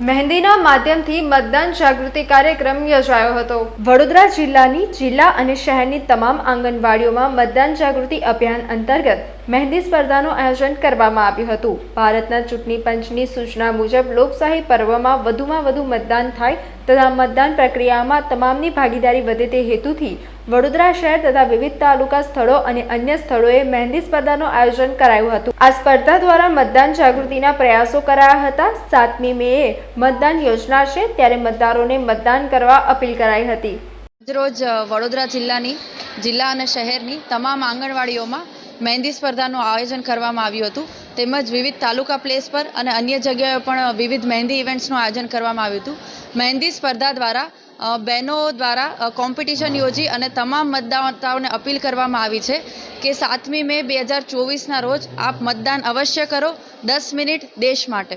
મહેંદીના માધ્યમથી મતદાન જાગૃતિ કાર્યક્રમ યોજાયો હતો. વડોદરા જિલ્લાની જિલ્લા અને શહેરની તમામ આંગણવાડીઓમાં મતદાન જાગૃતિ અભિયાન અંતર્ગત મહેંદી સ્પર્ધાનું આયોજન કરવામાં આવ્યું હતું. ભારતના ચૂંટણી પંચની સૂચના મુજબ, લોકશાહી પર્વમાં વધુમાં વધુ મતદાન થાય તથા મતદાન પ્રક્રિયામાં તમામની ભાગીદારી વધે તે હેતુથી વડોદરા શહેર તથા વિવિધ તાલુકા સ્થળો અને અન્ય સ્થળોએ મહેંદી સ્પર્ધાનું આયોજન કરાયું હતું. આ સ્પર્ધા દ્વારા મતદાન જાગૃતિના પ્રયાસો કરાયા હતા. સાતમી મેએ મતદાન યોજના છે, ત્યારે મતદારોને મતદાન કરવા અપીલ કરાઈ હતી. રોજ વડોદરા જિલ્લાની, જિલ્લા અને શહેરની તમામ આંગણવાડીઓમાં મહેંદી સ્પર્ધાનું આયોજન કરવામાં આવ્યું હતું. તેમજ વિવિધ તાલુકા પ્લેસ પર અને અન્ય જગ્યાએ પણ વિવિધ મહેંદી ઇવેન્ટ્સનું આયોજન કરવામાં આવ્યું હતું. મહેંદી સ્પર્ધા દ્વારા બહેનો દ્વારા કોમ્પિટિશન યોજી અને તમામ મતદાતાઓને અપીલ કરવામાં આવી છે કે સાતમી મે બે હજાર ચોવીસના રોજ આપ મતદાન અવશ્ય કરો. દસ મિનિટ દેશ માટે.